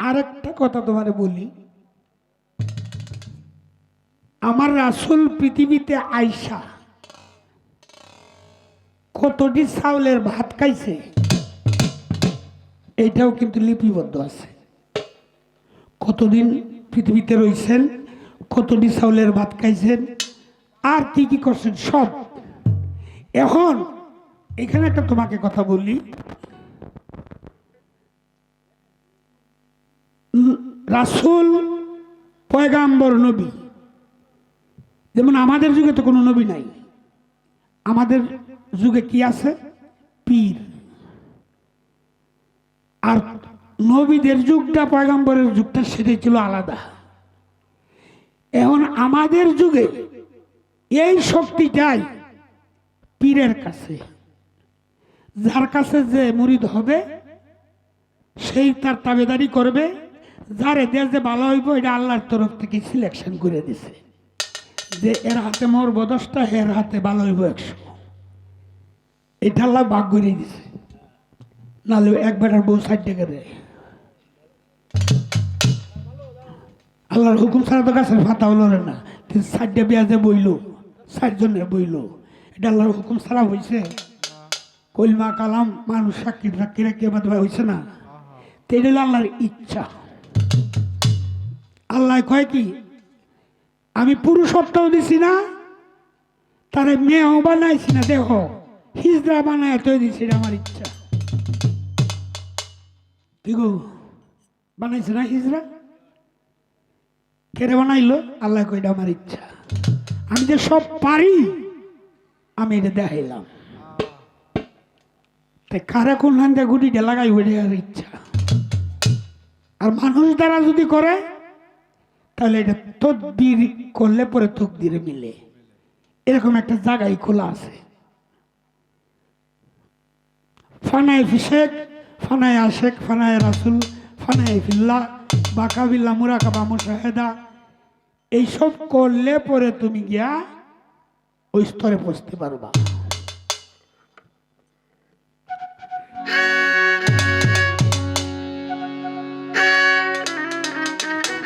আরেকটা কথা তোমারে বলি। আমার রাসুল পৃথিবীতে আইসা কতটি চাউলের ভাত খাইছে এইটাও কিন্তু লিপিবদ্ধ আছে। কতদিন পৃথিবীতে রয়েছেন কতটি চাউলের ভাত খাইছেন, আর কি কি করছেন, সব। এখন এখানে একটা তোমাকে কথা বলি। রাসূল, পয়গাম্বর নবী। যেমন আমাদের যুগে তো কোনো নবী নাই। আমাদের যুগে কি আছে? পীর। আর নবীদের যুগটা, পয়গাম্বরের যুগটা, সেটাই ছিল আলাদা। এখন আমাদের যুগে এই শক্তিটাই পীরের কাছে। যার কাছে যে মুরিদ হবে, সেই তার তাবেদারি করবে যার এদের যে ভালো হইব, এটা আল্লাহর তরফ থেকে সিলেকশন করে দিছে। যে এর হাতে মরবো দশটা, এর হাতে ভালো হইব একশো। এটা আল্লাহ ভাগ করে দিছে। নাহলে এক বেটার বউ ষাট টাকা দেয়। আল্লাহর হুকুম ছাড়া তো গাছের ফাতা হলো না। ষাটটা পেঁয়াজে বইল, ষাট জনের বইল, এটা আল্লাহর হুকুম ছাড়া হয়েছে কলমা কালাম, মানুষ সাক্ষী সাক্ষী রাখি বাদ হয়েছে না। তো আল্লাহর ইচ্ছা। আল্লাহ কয় কি, আমি পুরুষত্বও দিছি না, তারে মেয়েও বানাইছি না, দেহ। হিজড়া বানায় তৈরি দিছি আমার ইচ্ছা। বানাইছে না হিজড়া? কেড়ে বানাইলো? আল্লাহ কইটা আমার ইচ্ছা। আমি যে সব পারি, আমি এটা দেখাইলাম। তাই কারা কোন গুটিটা লাগাই ওইটা আর ইচ্ছা। আর মানুষ দ্বারা যদি করে তাহলে এটা তদ্বির করলে পরে তকদিরে মিলে। এরকম একটা জায়গায় খোলা আছে। ফানায় ফিশেক, ফানায় আশেক, ফানায় রাসুল, ফানায় ফিল্লা বাকাবিল্লা মুরাকাবা, মুশাহেদা। এইসব করলে পরে তুমি গিয়া ওই স্তরে পৌঁছতে পারবা।